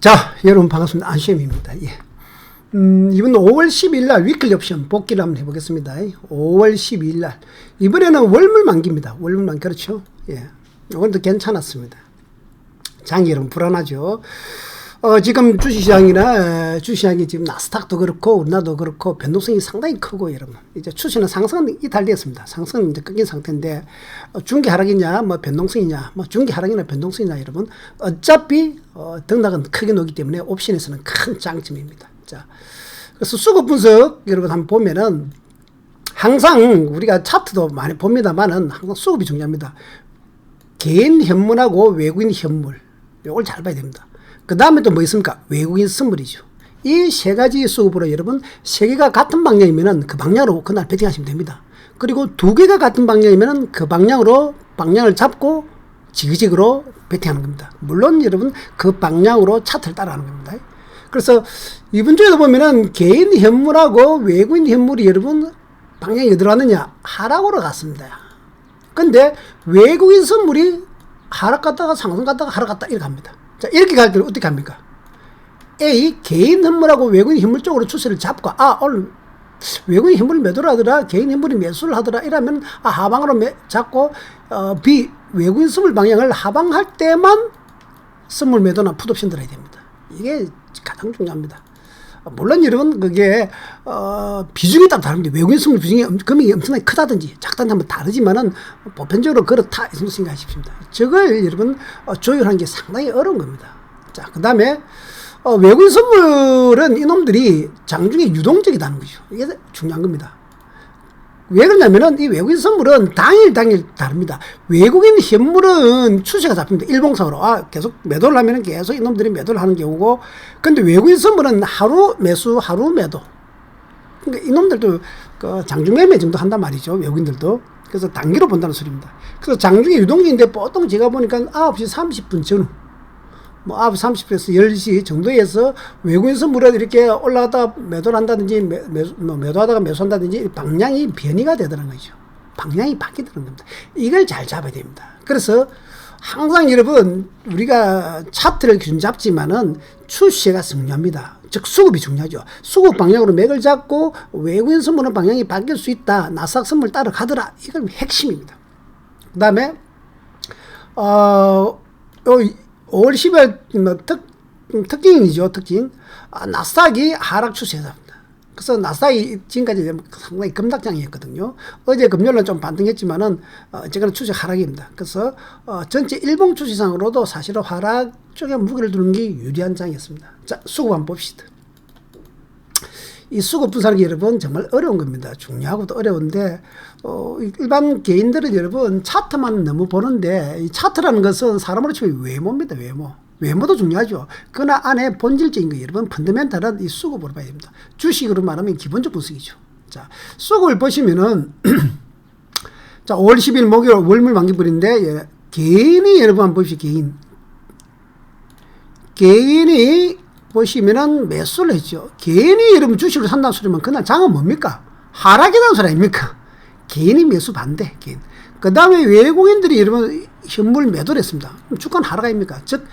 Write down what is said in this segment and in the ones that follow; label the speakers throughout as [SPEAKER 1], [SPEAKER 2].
[SPEAKER 1] 자, 여러분 반갑습니다. 안시엠입니다. 예. 음, 이번 5월 12일 날 위클리 옵션 복귀를 한번 해보겠습니다. 5월 12일 날. 이번에는 월물 만기입니다. 월물 만기, 그렇죠? 예. 오늘도 괜찮았습니다. 장이 여러분 불안하죠? 어, 지금 주식시장이나 주식시장이 지금 나스닥도 그렇고 우리나라도 그렇고 변동성이 상당히 크고 여러분 이제 추세는 상승은 이탈되었습니다. 상승은 이제 끊긴 상태인데 어, 중기 하락이냐 뭐 변동성이냐 뭐 중기 하락이나 변동성이냐 여러분 어차피 어, 등락은 크게 놓기 때문에 옵션에서는 큰 장점입니다. 자 그래서 수급 분석 여러분 한번 보면은 항상 우리가 차트도 많이 봅니다만은 항상 수급이 중요합니다. 개인 현물하고 외국인 현물 요걸 잘 봐야 됩니다. 그 다음에 또 뭐 있습니까? 외국인 선물이죠. 이 세 가지 수급으로 여러분 세 개가 같은 방향이면은 그 방향으로 그날 배팅하시면 됩니다. 그리고 두 개가 같은 방향이면은 그 방향으로 방향을 잡고 지그지그로 배팅하는 겁니다. 물론 여러분 그 방향으로 차트를 따라하는 겁니다. 그래서 이번 주에도 보면은 개인 현물하고 외국인 현물이 여러분 방향이 어디로 갔느냐? 하락으로 갔습니다. 근데 외국인 선물이 하락 갔다가 상승 갔다가 하락 갔다 이렇게 갑니다. 자, 이렇게 갈 때는 어떻게 합니까? A, 개인 현물하고 외국인 현물 쪽으로 추세를 잡고, 아, 오늘 외국인 현물 매도를 하더라, 개인 현물이 매수를 하더라, 이러면, 아, 하방으로 매, 잡고, 어, B, 외국인 선물 방향을 하방할 때만 선물 매도나 풋옵션 들어야 됩니다. 이게 가장 중요합니다. 물론 여러분 그게 어 비중에 따라 다릅니다. 외국인 선물 비중이 금액이 엄청나게 크다든지 작다든지 한번 다르지만은 보편적으로 그렇다 이 정도 생각하십시오. 저걸 여러분 어, 조율하는 게 상당히 어려운 겁니다. 자, 그 다음에 어, 외국인 선물은 이놈들이 장중에 유동적이다는 거죠. 이게 중요한 겁니다. 왜 그러냐면은 이 외국인 선물은 당일 당일 다릅니다. 외국인 현물은 추세가 잡힙니다. 일봉상으로. 아, 계속 매도를 하면은 계속 이놈들이 매도를 하는 경우고. 근데 외국인 선물은 하루 매수, 하루 매도. 그러니까 이놈들도 그 장중매매 정도 한단 말이죠. 외국인들도. 그래서 단기로 본다는 소리입니다. 그래서 장중에 유동적인데 보통 제가 보니까 9시 30분 전후. 뭐 9시 30분에서 10시 정도에서 외국인 선물을 이렇게 올라가다 매도를 한다든지 매, 매, 뭐 매도하다가 매수한다든지 방향이 변이가 되더라는 거죠. 방향이 바뀌더는 겁니다. 이걸 잘 잡아야 됩니다. 그래서 항상 여러분 우리가 차트를 기준 잡지만은 추세가 중요합니다. 즉 수급이 중요하죠. 수급 방향으로 맥을 잡고 외국인 선물은 방향이 바뀔 수 있다. 나스닥 선물 따라 가더라. 이건 핵심입니다. 그 다음에 어, 요 5월 10일 뭐 특, 특징이죠, 특징. 아, 나스닥이 하락 추세입니다. 그래서 나스닥이 지금까지 상당히 급락장이었거든요. 어제 금요일은 좀 반등했지만은, 어, 어쨌거나 추세 하락입니다. 그래서, 어, 전체 일봉 추세상으로도 사실은 하락 쪽에 무게를 두는 게 유리한 장이었습니다. 자, 수급 한번 봅시다. 이 수급 분석이 여러분 정말 어려운 겁니다. 중요하고도 어려운데 어, 일반 개인들은 여러분 차트만 너무 보는데 이 차트라는 것은 사람으로 치면 외모입니다. 외모. 외모도 중요하죠. 그러나 안에 본질적인 거 여러분 펀더멘탈은 이 수급으로 봐야 됩니다. 주식으로 말하면 기본적 분석이죠. 자, 수급을 보시면은 자, 5월 10일 목요일 월물 만기불인데 예, 개인이 여러분 한번 보십시오. 개인. 개인이 보시면은 매수를 했죠. 개인이 여러분 주식을 산다는 소리면 그날 장은 뭡니까? 하락이라는 소리 아닙니까? 개인이 매수 반대, 개인. 그 다음에 외국인들이 여러분 현물 매도를 했습니다. 주가는 하락 아닙니까? 즉,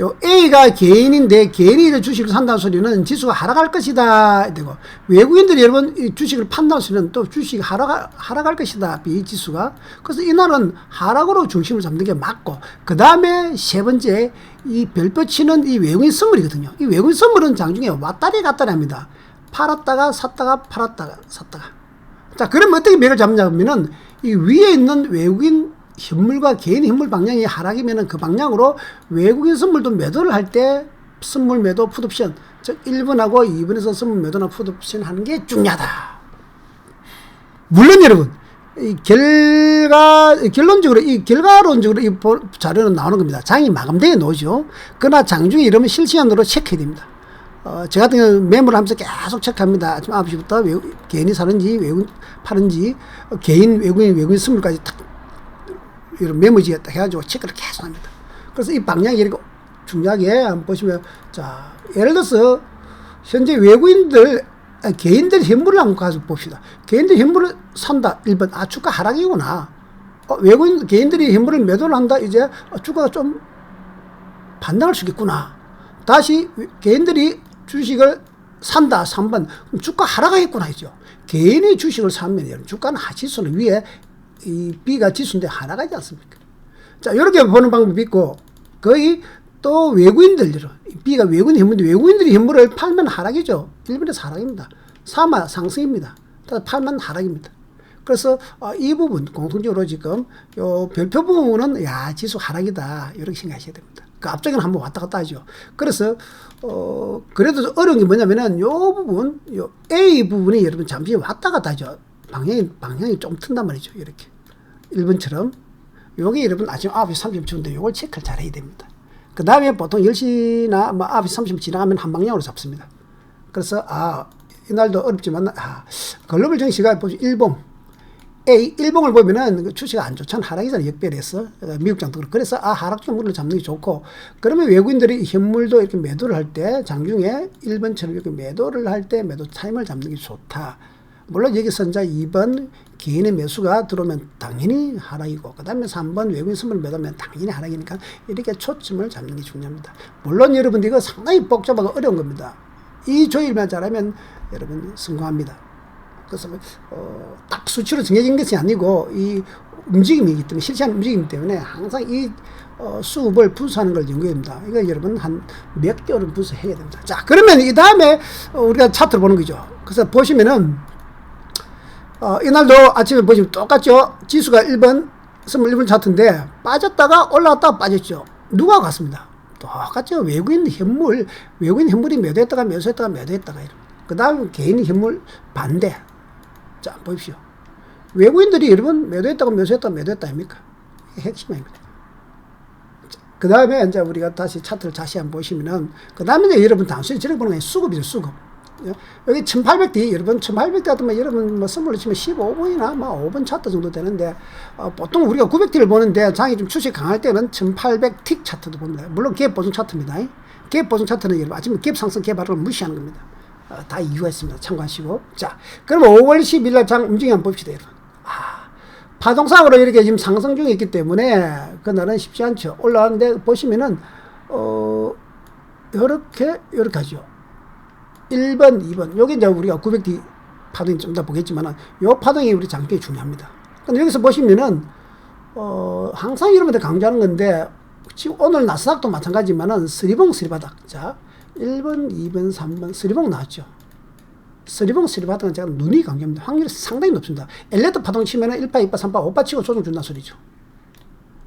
[SPEAKER 1] 요 A가 개인인데 개인이 주식을 산다는 소리는 지수가 하락할 것이다. 되고 외국인들이 여러분 주식을 판다는 소리는 또 주식이 하락, 하락할 것이다. B 지수가. 그래서 이날은 하락으로 중심을 잡는 게 맞고 그 다음에 세 번째 이 별표 치는 이 외국인 선물이거든요. 이 외국인 선물은 장중에 왔다리 갔다리 합니다. 팔았다가 샀다가 팔았다가 샀다가. 자, 그러면 어떻게 맥을 잡냐면은 이 위에 있는 외국인 현물과 개인 현물 방향이 하락이면은 그 방향으로 외국인 선물도 매도를 할 때 선물 매도 풋옵션 즉 1번하고 2번에서 선물 매도나 풋옵션 하는 게 중요하다. 물론 여러분 이 결과 결론적으로 이 결과론적으로 이 자료는 나오는 겁니다. 장이 마감되어 놓죠. 그러나 장중에 이러면 실시간으로 체크해야 됩니다. 어, 저 같은 경우는 매물 하면서 계속 체크합니다. 아침 9시부터 외국, 개인이 사는지, 외국 파는지, 어, 개인, 외국인, 외국인 선물까지 탁, 이런 메모지에 딱 해가지고 체크를 계속 합니다. 그래서 이 방향이 이렇게 중요하게 한번 보시면, 자, 예를 들어서, 현재 외국인들, 아니, 개인들 현물을 한번 가서 봅시다. 개인들 현물을 산다. 1번, 아, 주가 하락이구나. 어, 외국인, 개인들이 현물을 매도를 한다. 이제 어, 주가가 좀 반등할 수 있겠구나. 다시 개인들이 주식을 산다 3번 그럼 주가 하락하겠구나 했죠. 개인이 주식을 사면 주가는 하지수는 위에 이 B가 지수인데 하락하지 않습니까? 자 이렇게 보는 방법이 있고 거의 또 외국인들 B가 외국인 현물인데 외국인들이 현물을 팔면 하락이죠. 일본에서 하락입니다. 사마 상승입니다. 팔면 하락입니다. 그래서 어, 이 부분 공통적으로 지금 요 별표 부분은 야 지수 하락이다 이렇게 생각하셔야 됩니다. 그 앞쪽에는 한번 왔다 갔다 하죠. 그래서 어 그래도 어려운 게 뭐냐면은 요 부분 요 A 부분이 여러분 잠시 왔다 갔다 하죠. 방향이 방향이 좀 튼단 말이죠. 이렇게 1번처럼 요게 여러분 아침 9시 30분인데 요걸 체크를 잘 해야 됩니다. 그 다음에 보통 10시나 뭐 9시 30분 지나가면 한 방향으로 잡습니다. 그래서 아 이날도 어렵지만 아 글로벌 정시가 보죠 일봉 A 일봉을 보면은 그 주식이 안 좋잖아 하락이잖아 역별해서 미국 장도 그래서 아 하락 종목을 잡는 게 좋고 그러면 외국인들이 현물도 이렇게 매도를 할 때 장중에 1번처럼 이렇게 매도를 할 때 매도 타임을 잡는 게 좋다. 물론 여기서 이제 2번 개인의 매수가 들어오면 당연히 하락이고 그 다음에 3번 외국인 선물 매도하면 당연히 하락이니까 이렇게 초점을 잡는 게 중요합니다. 물론 여러분들 이거 상당히 복잡하고 어려운 겁니다. 이 조율만 잘하면 여러분 성공합니다. 그래서 어, 딱 수치로 정해진 것이 아니고 이 움직임이기 때문에 실시한 움직이기 때문에 항상 이 어, 수업을 분수하는 걸 연구해야 됩니다. 이거 여러분 한 몇 개월은 분수해야 됩니다. 자 그러면 이 다음에 우리가 차트를 보는 거죠. 그래서 보시면은 어, 이날도 아침에 보시면 똑같죠. 지수가 1번, 21번 차트인데 빠졌다가 올라왔다가 빠졌죠. 누가 갔습니다. 똑같죠. 외국인 현물, 외국인 현물이 매도했다가 매수했다가 매도했다가 이런. 그 다음 개인 현물 반대. 자, 보십시오. 외국인들이 여러분 매도했다가 매수했다가 매도했다 아닙니까? 핵심입니다. 그 다음에 이제 우리가 다시 차트를 다시 한번 보시면은, 그 다음에 여러분 단순히 저렇게 보는 게 수급이죠, 수급. 여기 1800D, 여러분 1800D 같으면 여러분 뭐 선물로 치면 15분이나 뭐 5분 차트 정도 되는데, 어, 보통 우리가 900D를 보는데 장이 좀 추세 강할 때는 1800틱 차트도 봅니다. 물론 갭 보증 차트입니다. 갭 보증 차트는 여러분 아침에 갭 상승 갭 하락을 무시하는 겁니다. 어, 다 이유가 있습니다. 참고하시고. 자, 그럼 5월 10일 날 장 움직임 한번 봅시다, 여러분. 아, 파동상으로 이렇게 지금 상승 중에 있기 때문에 그날은 쉽지 않죠. 올라왔는데 보시면은, 어, 요렇게, 요렇게 하죠. 1번, 2번. 요게 이제 우리가 900D 파동이 좀 더 보겠지만은, 요 파동이 우리 장기에 중요합니다. 근데 여기서 보시면은, 어, 항상 여러분들 강조하는 건데, 지금 오늘 나스닥도 마찬가지지만은, 스리봉, 스리바닥. 자, 1번, 2번, 3번, 스리봉 나왔죠. 스리봉, 스리바닥은 제가 눈이 강조합니다. 확률이 상당히 높습니다. 엘리트 파동 치면은 1파, 2파, 3파, 5파 치고 조정 준다는 소리죠.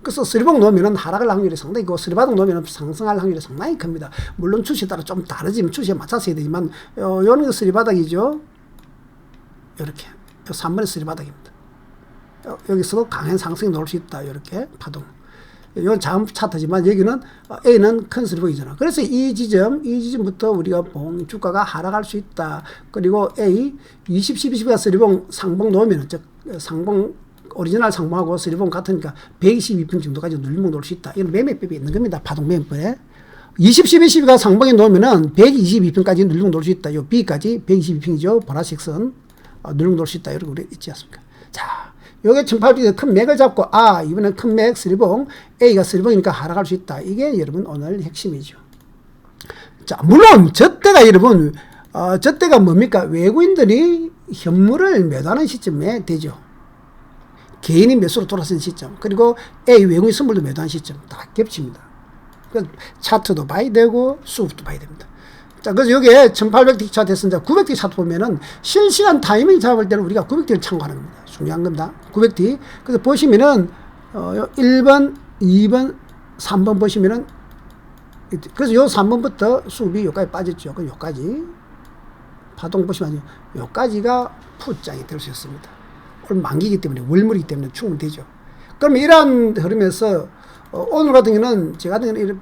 [SPEAKER 1] 그래서 스리봉 놓으면은 하락할 확률이 상당히 있고 스리바닥 놓으면은 상승할 확률이 상당히 큽니다. 물론 추세에 따라 좀 다르지만 추세에 맞춰서 해야 되지만 어, 요는 스리바닥이죠. 이렇게. 요 3번의 스리바닥입니다. 어, 여기서도 강한 상승이 나올 수 있다. 이렇게 파동. 이건 자음 차트지만 여기는 어, A는 큰 스리봉이잖아. 그래서 이 지점, 이 지점부터 우리가 봉 주가가 하락할 수 있다. 그리고 A 20, 12, 12가 스리봉 상봉 놓으면 즉 상봉 오리지널 상봉하고 스리봉 같으니까 122분 정도까지 눌리면 놓을 수 있다. 이건 매매법이 있는 겁니다. 파동 매매법에. 20, 12, 12가 상봉에 놓으면은 122평까지 눌리면 놓을 수 있다. 요 B까지 122평이죠. 보라색 선. 어, 눌리면 놓을 수 있다. 이렇게 있지 않습니까? 자, 요게 1800에 큰 맥을 잡고, 아, 이번엔 큰 맥, 스리봉, A가 스리봉이니까 하락할 수 있다. 이게 여러분 오늘 핵심이죠. 자, 물론, 저 때가 여러분, 어, 저 때가 뭡니까? 외국인들이 현물을 매도하는 시점에 되죠. 개인이 매수로 돌아선 시점, 그리고 A 외국인 선물도 매도한 시점, 다 겹칩니다. 그 차트도 봐야 되고, 수급도 봐야 됩니다. 자, 그래서 여기에 1800D 차트 했습니다. 900D 차트 보면은 실시간 타이밍 잡을 때는 우리가 900D를 참고하는 겁니다. 중요한 겁니다. 900D. 그래서 보시면은, 어, 1번, 2번, 3번 보시면은, 그래서 요 3번부터 수급이 여기까지 빠졌죠. 그 여기까지. 파동 보시면 여기까지가 푸장이 될 수 있습니다. 오늘 만기이기 때문에 월물이기 때문에 충분되죠. 그럼 이러한 흐름에서 어, 오늘 같은 경우는 제 같은 경우는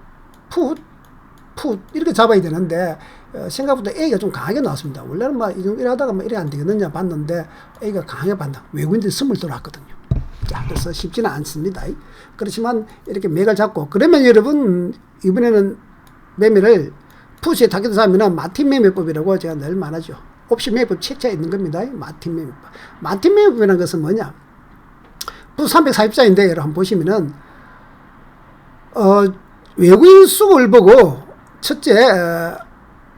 [SPEAKER 1] 푸, 푸 이렇게 잡아야 되는데 어, 생각보다 A가 좀 강하게 나왔습니다. 원래는 막이 정도 이러다가 뭐 이래 안 되겠느냐 봤는데 A가 강하게 봤다. 외국인들이 선물 들어왔거든요. 자, 그래서 쉽지는 않습니다. 그렇지만 이렇게 맥을 잡고 그러면 여러분 이번에는 매매를 푸시에 타겟을 잡으면 마틴 매매법이라고 제가 늘 말하죠. 옵션 매매법 책자에 있는 겁니다. 마틴 매매법. 마틴 매매법이라는 것은 뭐냐? 부 340자인데 여러분 보시면은 어, 외국인 수급을 보고 첫째, 어,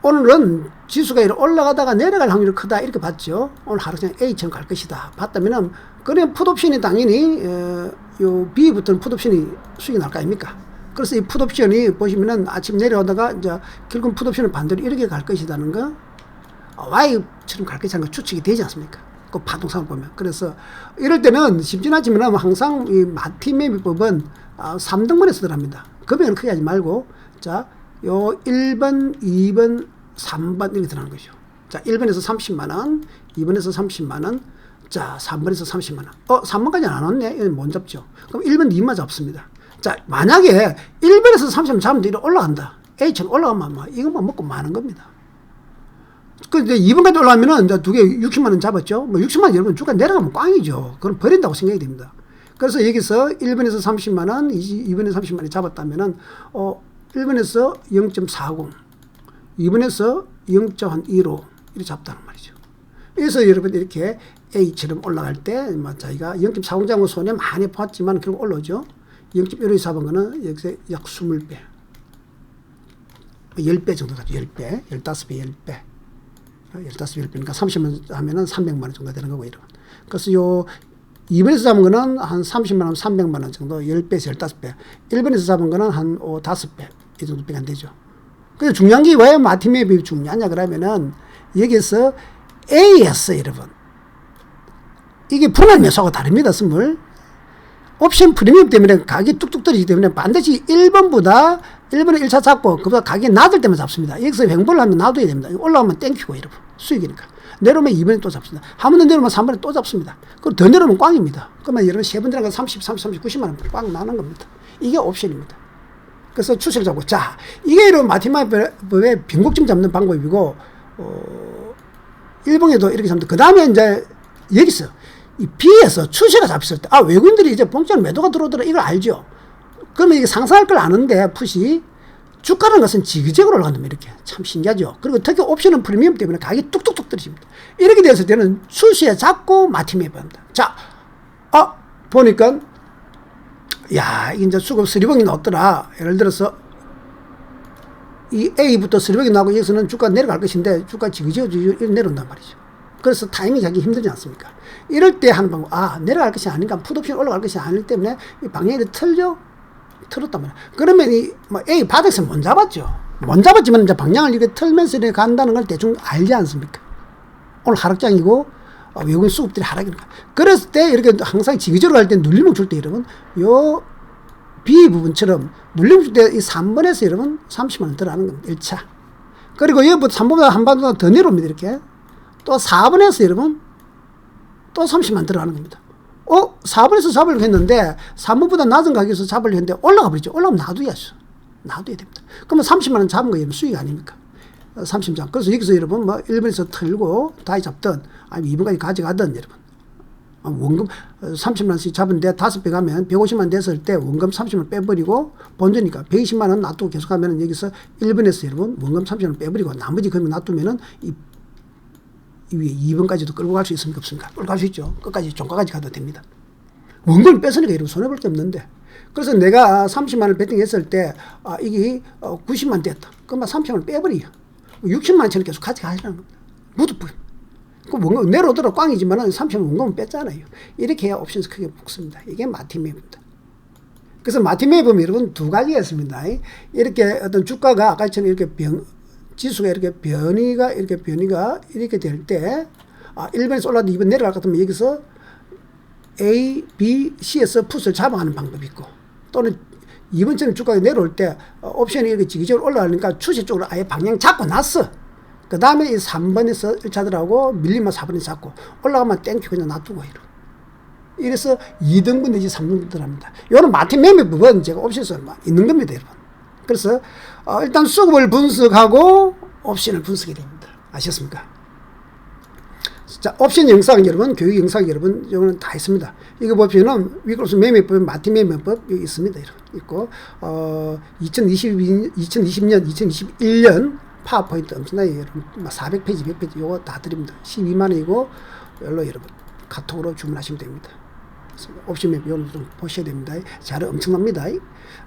[SPEAKER 1] 오늘은 지수가 이렇게 올라가다가 내려갈 확률이 크다 이렇게 봤죠. 오늘 하루 그냥 A처럼 갈 것이다. 봤다면은 그래 풋옵션이 당연히 어, 요 B부터는 풋옵션이 수익이 날 거 아닙니까? 그래서 이 풋옵션이 보시면은 아침 내려오다가 이제 결국 풋옵션은 반대로 이렇게 갈 것이라는 거 어, Y처럼 갈 것이라는 거 추측이 되지 않습니까? 그 파동상을 보면. 그래서 이럴 때는 쉽지는 항상 이 마티메 비법은 아, 3등분해서 들어갑니다. 금액은 크게 하지 말고 자, 요 1번, 2번, 3번 이렇게 들어가는 거죠. 자, 1번에서 30만 원, 2번에서 30만 원, 자, 3번에서 30만 원. 어, 3번까지 안 왔네. 이건 못 잡죠. 그럼 1번, 2번 잡습니다. 자, 만약에 1번에서 30만 잡으면 올라간다. H처럼 올라가면 뭐 이것만 먹고 마는 겁니다. 그 이제 2번까지 올라가면은 이제 두 개 60만 원 잡았죠. 뭐 60만 원 여러분 주가 내려가면 꽝이죠. 그럼 버린다고 생각이 됩니다. 그래서 여기서 1번에서 30만 원, 2번에서 30만 원 잡았다면은 어 1번에서 0.40, 2번에서 0.15 이렇게 잡다는 말이죠. 그래서 여러분 이렇게 A처럼 올라갈 때, 뭐 자기가 0.40 잡은 손해 많이 봤지만 결국 올라오죠. 0.15 잡은 거는 여기서 약 20배. 10배 정도 가죠. 10배, 15배, 10배. 15배, 10배니까 30만 하면은 300만 원 정도 되는 거고, 이런. 그래서 요 2번에서 잡은 거는 한 30만 원, 300만 원 정도, 10배에서 15배. 1번에서 잡은 거는 한 5, 5배. 이 정도밖에 안 되죠. 근데 중요한 게 왜 마티맵이 중요하냐 그러면은 여기서 A였어 여러분. 이게 분할 매수하고 다릅니다 선물. 옵션 프리미엄 때문에 가격이 뚝뚝 떨어지기 때문에 반드시 1번보다 1번에 1차 잡고 그보다 가격이 낮을 때만 잡습니다. 여기서 횡보를 하면 놔둬야 됩니다. 올라오면 땡큐고 여러분. 수익이니까. 내려오면 2번에 또 잡습니다. 한 번더 내려오면 3번에 또 잡습니다. 그리고 더 내려오면 꽝입니다. 그러면 여러분 세번 들어가 30, 30, 30, 90만 원 꽝 나는 겁니다. 이게 옵션입니다. 그래서 추세를 잡고 자 이게 이런 마티마법의 변곡점 잡는 방법이고 어, 일봉에도 이렇게 잡는다. 그 다음에 이제 여기서 이 B에서 추세가 잡혔을 때 아 외국인들이 이제 본격 매도가 들어오더라 이걸 알죠. 그러면 이게 상상할 걸 아는데 풋이 주가라는 것은 지그재그로 올라간다면 이렇게 참 신기하죠. 그리고 특히 옵션은 프리미엄 때문에 가격이 뚝뚝뚝 떨어집니다. 이렇게 됐을 때는 추세에 잡고 마티맵 합니다. 자, 아 보니까 야, 이제 수급 스리봉이 나왔더라. 예를 들어서 이 A부터 스리봉이 나오고 여기서는 주가 내려갈 것인데 주가 지그지그 내려온단 말이죠. 그래서 타이밍이 자기 힘들지 않습니까? 이럴 때 하는 방법, 아, 내려갈 것이 아닌가, 풋옵션 올라갈 것이 아니기 때문에 이 방향이 틀려? 틀었단 말이야. 그러면 이, 뭐, A 바닥에서 못 잡았죠. 못 잡았지만 이제 방향을 이렇게 틀면서 이렇게 간다는 걸 대충 알지 않습니까? 오늘 하락장이고, 어, 외국인 수급들이 하락이니까. 그랬을 때 이렇게 항상 지그저로 갈때 눌림목 줄 때 여러분, 요 B 부분처럼 눌림목 줄 때 이 3번에서 여러분 30만원 들어가는 겁니다. 1차. 그리고 여기부터 3번보다 한번 더 내려옵니다. 이렇게. 또 4번에서 여러분 또 30만 들어가는 겁니다. 어? 4번에서 잡으려고 했는데 3번보다 낮은 가격에서 잡으려고 했는데 올라가 버리죠. 올라가면 놔둬야죠. 놔둬야 됩니다. 그러면 30만 원 잡은 거 여러분 수익 아닙니까? 30장. 그래서 여기서 여러분 뭐 1번에서 틀고 다시 잡든 아니면 2번까지 가져가든 여러분. 아, 원금 30만 원씩 잡은데 다섯 배 가면 150만 원 됐을 때 원금 30만 원 빼버리고 본전이니까 120만 원 놔두고 계속 가면은 여기서 1번에서 여러분 원금 30만 원 빼버리고 나머지 금액 놔두면은 이, 이 위에 2번까지도 끌고 갈 수 있습니까 없습니까? 끌고 갈 수 있죠. 끝까지 종가까지 가도 됩니다. 원금을 뺏으니까 여러분 손해볼 게 없는데 그래서 내가 30만 원을 베팅했을 때 아, 이게 90만 원 됐다. 그러면 30만 원 빼버려. 60만 원처럼 계속 가져가시라는 겁니다. 무드뿌. 그 원금 내려오더라도 꽝이지만 30만 원 원금을 뺐잖아요. 이렇게 해야 옵션스 크게 붙습니다. 이게 마티맵입니다. 그래서 마티맵 보면 여러분 두 가지가 있습니다. 이렇게 어떤 주가가 아까처럼 이렇게 변, 지수가 이렇게 변이가 이렇게 변이가 이렇게 될 때, 아, 1번에서 올라도 2번 내려갈 것 같으면 여기서 A, B, C에서 풋을 잡아가는 방법이 있고, 또는 2번처럼 주가가 내려올 때 어, 옵션이 이렇게 지기적으로 올라가니까 추세 쪽으로 아예 방향 잡고 놨어. 그 다음에 이 3번에서 1차들하고 밀리면 4번에서 잡고 올라가면 땡큐 그냥 놔두고 이러. 이래서 2등분 내지 3등분 들어갑니다. 요는 마틴 매매 부분 제가 옵션에서 있는 겁니다, 여러분. 그래서 어, 일단 수급을 분석하고 옵션을 분석해야 됩니다. 아셨습니까? 자, 옵션 영상 여러분, 교육 영상 여러분, 이거는 다 있습니다. 이거 보시면은 위클로스 매매법, 마틴 매매법 여기 있습니다. 여러분. 있고, 어, 2022, 2020년, 2021년 파워포인트 엄청나게 여러분, 400페이지, 100페이지 요거 다 드립니다. 12만 원이고, 열로 여러분, 카톡으로 주문하시면 됩니다. 옵션맵 요런 좀 보셔야 됩니다. 자료 엄청납니다.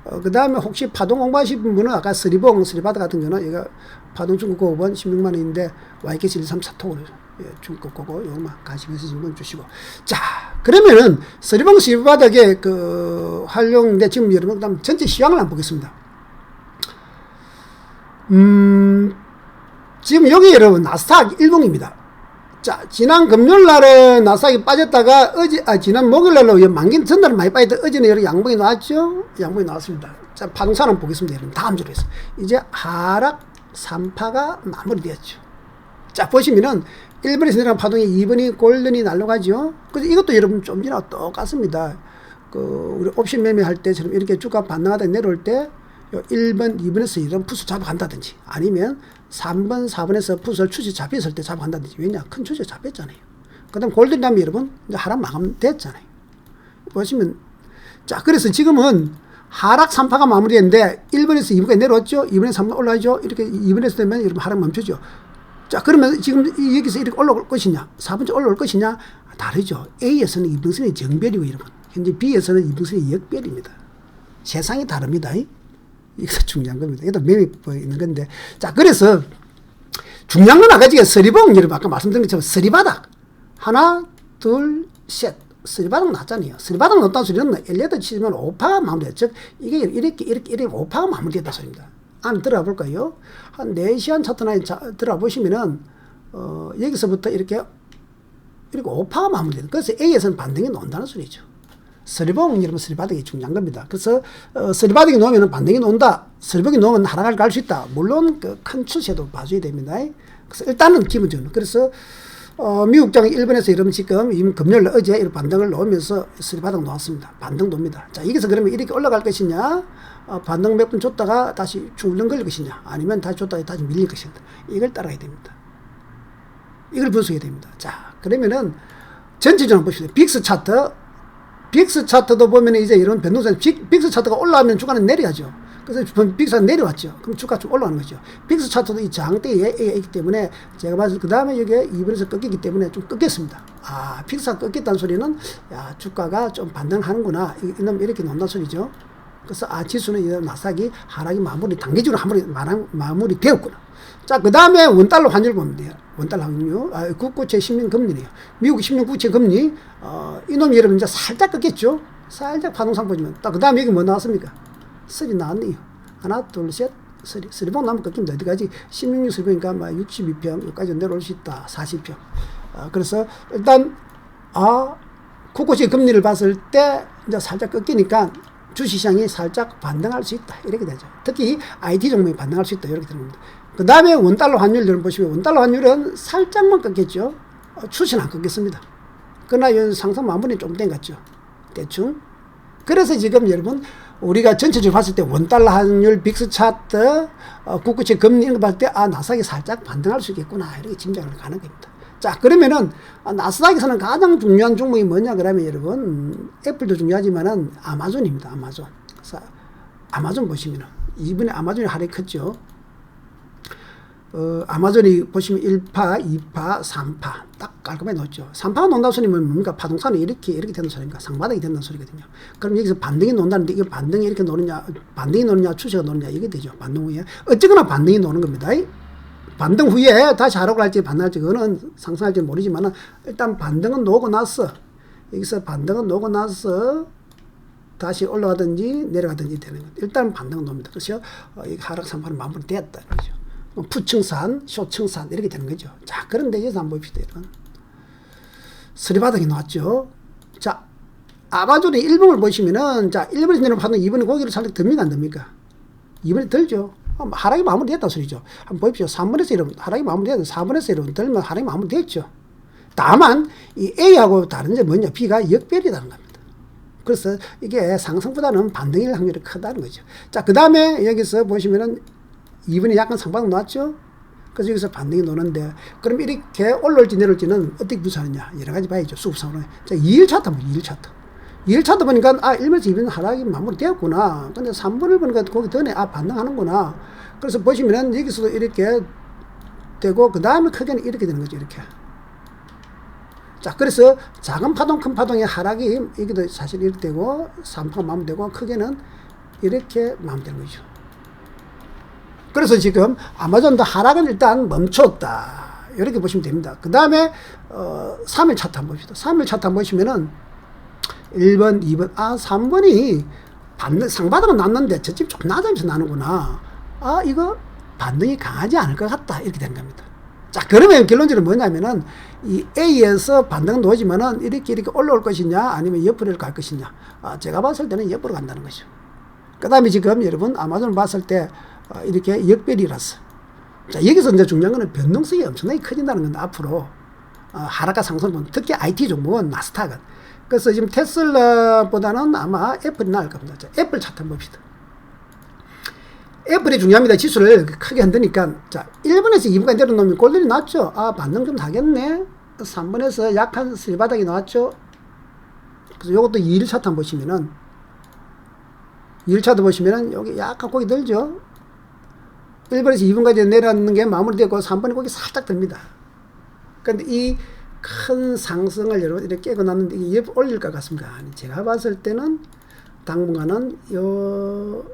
[SPEAKER 1] 어, 그 다음에 혹시 파동 공부하신 분은 아까 스리봉, 스리바드 같은 경우는 이거 파동 중국 5번 16만 원인데 YKC 1, 3, 4톡으로 예, 중국 거고 관심 있으신 분 주시고 자 그러면은 스리봉 스리바드의 그 활용인데 지금 여러분 그다음 전체 시황을 한번 보겠습니다. 음 지금 여기 여러분 나스닥 일봉입니다. 자, 지난 금요일 날에 나스닥이 빠졌다가 어제, 아, 지난 목요일 날로 만긴 전날은 많이 빠졌다. 어제는 여러 양봉이 나왔죠? 양봉이 나왔습니다. 자, 파동산은 보겠습니다. 여러분. 다음 주로 해서. 이제 하락 3파가 마무리되었죠. 자, 보시면은 1번에서 내려간 파동이 2번이 골든이 날라가죠? 그래서 이것도 여러분 좀 전에 똑같습니다. 그, 우리 옵션 매매할 때처럼 이렇게 주가 반등하다 내려올 때, 요 1번, 2번에서 이런 푸스 잡아간다든지 아니면 3번, 4번에서 푸스를 추세 잡혔을 때 잡아간다든지 왜냐? 큰 추세 잡혔잖아요. 그 다음 골든 다음에 여러분 이제 하락 마감 됐잖아요. 보시면 자 그래서 지금은 하락 3파가 마무리했는데 1번에서 2번까지 내려왔죠. 2번에서 3번 올라가죠. 이렇게 2번에서 되면 여러분 하락 멈추죠. 자 그러면 지금 이- 여기서 이렇게 올라올 것이냐 4번째 올라올 것이냐 다르죠. A에서는 이등선의 정별이고 여러분 현재 B에서는 이등선의 역별입니다. 세상이 다릅니다. 이거 중요한 겁니다. 이것도 매입에 있는 건데. 자, 그래서 중요한 건 아까 지금 서리봉, 여러분 아까 말씀드린 것처럼 서리바닥. 하나, 둘, 셋. 서리바닥 났잖아요. 서리바닥 났다는 소리는 엘리어트 치면 5파가 마무리돼. 즉, 이게 이렇게, 이렇게, 이렇게 5파가 마무리됐다 소리입니다. 안 들어가 볼까요? 한 4시간 차트나 들어가 보시면은, 어, 여기서부터 이렇게, 이렇게 5파가 마무리돼. 그래서 A에서는 반등이 논다는 소리죠. 서리봉 여러분 서리바닥이 중요한 겁니다. 그래서 어, 서리바닥이 놓으면 반등이 논다. 서리봉이 놓으면 하락을 갈 수 있다. 물론 그 큰 추세도 봐줘야 됩니다. 그래서 일단은 기본적으로 그래서 어, 미국 장이 일본에서 이러면 지금 이미 금요일 어제 이렇게 반등을 놓으면서 서리바닥 놓았습니다. 반등 돕니다. 자 여기서 그러면 이렇게 올라갈 것이냐 어, 반등 몇 분 줬다가 다시 중울렁 걸릴 것이냐 아니면 다시 줬다가 다시 밀릴 것이냐 이걸 따라야 됩니다. 이걸 분석해야 됩니다. 자 그러면은 전체적으로 보시죠. 빅스 차트 빅스 차트도 보면 이제 이런 변동성, 빅- 빅스 차트가 올라오면 주가는 내려야죠. 그래서 빅스가 내려왔죠. 그럼 주가 좀 올라오는 거죠. 빅스 차트도 이 장대에 있기 때문에 제가 봤을 그 다음에 여기에 2번에서 꺾이기 때문에 좀 꺾였습니다. 아, 빅스가 꺾였다는 소리는 야, 주가가 좀 반등하는구나. 이- 이놈 이렇게 논다는 소리죠. 그래서 아, 지수는 이 나삭이 하락이 마무리, 단계적으로 마무리, 마무리 되었구나. 자, 그 다음에 원달러 환율 보면 돼요. 원달러 환율, 아, 국고채 10년 금리네요. 미국 10년 국채 금리, 어, 이놈이 여러분 이제 살짝 꺾였죠? 살짝 파동상 보시면. 딱, 그 다음에 여기 뭐 나왔습니까? 쓰리 나왔네요. 하나, 둘, 셋, 쓰리. 쓰리봉 나면 꺾입니다. 어디까지? 16년 쓰리봉이니까 막 62평, 여기까지 내려올 수 있다. 40평. 아, 그래서 일단, 아, 국고채 금리를 봤을 때 이제 살짝 꺾이니까 주시장이 살짝 반등할 수 있다. 이렇게 되죠. 특히 IT 종목이 반등할 수 있다. 이렇게 겁니다. 그 다음에 원달러 환율 여러분 보시면 원달러 환율은 살짝만 꺾였죠. 어, 추세는 안 꺾였습니다. 그러나 이 상승 마무리 좀된것 같죠. 대충. 그래서 지금 여러분 우리가 전체적으로 봤을 때 원달러 환율, 빅스 차트, 어, 국고채 금리 이런 거 봤을 때 아, 나스닥이 살짝 반등할 수 있겠구나. 이렇게 짐작을 가는 겁니다. 자, 그러면은 아, 나스닥에서는 가장 중요한 종목이 뭐냐 그러면 여러분 음, 애플도 중요하지만은 아마존입니다. 아마존. 아마존 보시면은 이번에 아마존이 하락이 컸죠. 어, 아마존이 보시면 1파, 2파, 3파 딱 깔끔하게 놓죠. 3파가 논다는 소리는 뭡니까? 파동산이 이렇게 이렇게 되는 소리니까 상바닥이 된다는 소리거든요. 그럼 여기서 반등이 논다는데 이게 반등이 이렇게 노느냐, 반등이 노느냐, 추세가 노느냐 이게 되죠. 반등 후에 어쨌거나 반등이 노는 겁니다. 반등 후에 다시 하락을 할지 반등할지 그거는 상승할지 모르지만은 일단 반등은 놓고 나서 여기서 반등은 놓고 나서 다시 올라가든지 내려가든지 되는 것. 일단 반등은 놉니다. 그래서 어, 이 하락 상판은 마무리 되었다. 그죠. 뭐 푸층산, 쇼층산 이렇게 되는 거죠. 자, 그런데 여기서 한번 봅시다. 이런. 서리바닥이 나왔죠. 자, 아마존의 일봉을 보시면은 자, 1번에서 내려온 파동 2번에 고기를 살짝 듭니까 안 듭니까? 2번에 들죠. 어, 하락이 마무리됐다 소리죠. 한번 보십시오. 3번에서 이러면 하락이 마무리됐다. 4번에서 이러면 들면 하락이 마무리됐죠. 다만 이 A하고 다른 점 뭐냐? B가 역별이라는 겁니다. 그래서 이게 상승보다는 반등일 확률이 크다는 거죠. 자, 그 다음에 여기서 보시면은 2번에 약간 상방 나왔죠? 그래서 여기서 반등이 노는데, 그럼 이렇게 올라올지 내려올지는 어떻게 분석하느냐? 여러 가지 봐야죠. 수급상으로. 자, 2일 차트 보죠. 2일 차트. 2일 차트 보니까, 아, 1번에서 2번 하락이 마무리 되었구나. 근데 3번을 보니까 거기 전에, 아, 반등하는구나. 그래서 보시면은 여기서도 이렇게 되고, 그 다음에 크게는 이렇게 되는 거죠. 이렇게. 자, 그래서 작은 파동, 큰 파동의 하락이 여기도 사실 이렇게 되고, 3파가 마무되고, 크게는 이렇게 마무되는 거죠. 그래서 지금 아마존도 하락은 일단 멈췄다. 이렇게 보시면 됩니다. 그 다음에, 어, 3일 차트 한번 봅시다. 3일 차트 한번 보시면은, 1번, 2번, 아, 3번이 반등, 상바닥은 났는데 저 집 좀 낮으면서 나는구나. 아, 이거 반등이 강하지 않을 것 같다. 이렇게 되는 겁니다. 자, 그러면 결론적으로 뭐냐면은 이 A에서 반등은 놓지만은 이렇게 이렇게 올라올 것이냐 아니면 옆으로 갈 것이냐. 아, 제가 봤을 때는 옆으로 간다는 거죠. 그 다음에 지금 여러분 아마존을 봤을 때 어, 이렇게 역별이라서. 자, 여기서 이제 중요한 거는 변동성이 엄청나게 커진다는 건데 앞으로 어, 하락과 상승은 특히 IT 종목은 나스닥은. 그래서 지금 테슬라보다는 아마 애플이 나을 겁니다. 자, 애플 차트 한번 봅시다. 애플이 중요합니다. 지수를 크게 흔드니까. 자, 1번에서 2번까지 내려놓으면 골들이 났죠. 아, 반등 좀 하겠네. 3번에서 약한 슬바닥이 나왔죠. 그래서 요것도 2일 차트 한번 보시면은, 2일 차트 보시면은 여기 약간 고기 들죠. 1번에서 2번까지 내려앉는 게 마무리되고 3번에 고기 살짝 듭니다. 근데 이 큰 상승을 여러분 이렇게 깨고 났는데 이게 올릴 것 같습니까? 아니, 제가 봤을 때는 당분간은 요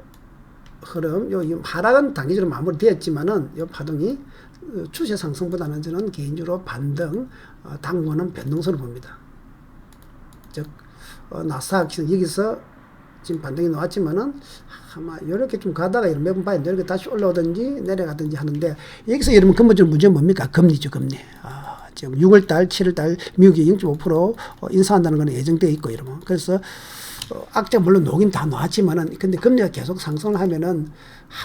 [SPEAKER 1] 흐름, 요, 요 하락은 단기적으로 마무리되었지만은 요 파동이 어, 추세 상승보다는 저는 개인적으로 반등, 어, 당분간은 변동선을 봅니다. 즉, 어, 나스닥 여기서 지금 반등이 나왔지만은 아마 이렇게 좀 가다가 몇번 봐야 이렇게 다시 올라오든지 내려가든지 하는데 여기서 여러분 근본적으로 문제는 뭡니까? 금리죠, 금리. 아, 지금 6월달, 7월달 미국이 0.5% 어, 인상한다는 건 예정되어 있고 이러면 그래서 어, 악재 물론 녹인 다 나왔지만은 근데 금리가 계속 상승을 하면은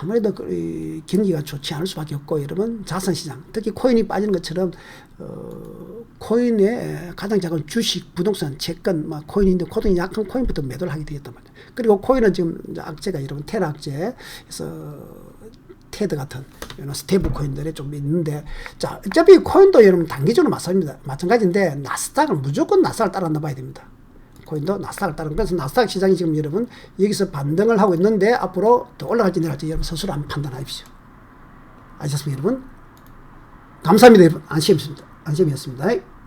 [SPEAKER 1] 아무래도 그, 이, 경기가 좋지 않을 수밖에 없고 이러면 자산 시장 특히 코인이 빠지는 것처럼 어, 코인의 가장 작은 주식, 부동산, 채권, 막 코인인데 코인이 약한 코인부터 매도를 하게 되겠단 말이에요. 그리고 코인은 지금 악재가 여러분 테라 악재, 그래서 테드 같은 이런 스테이블 코인들이 좀 있는데 자 어차피 코인도 여러분 단기적으로 마찬가지입니다. 마찬가지인데 나스닥은 무조건 나스닥을 따라간다 봐야 됩니다. 코인도 나스닥을 따르는 그래서 나스닥 시장이 지금 여러분 여기서 반등을 하고 있는데 앞으로 더 올라갈지 내려갈지 여러분 스스로 한번 판단하십시오. 아셨습니까 여러분? 감사합니다 여러분 안심이었습니다. 안심이었습니다.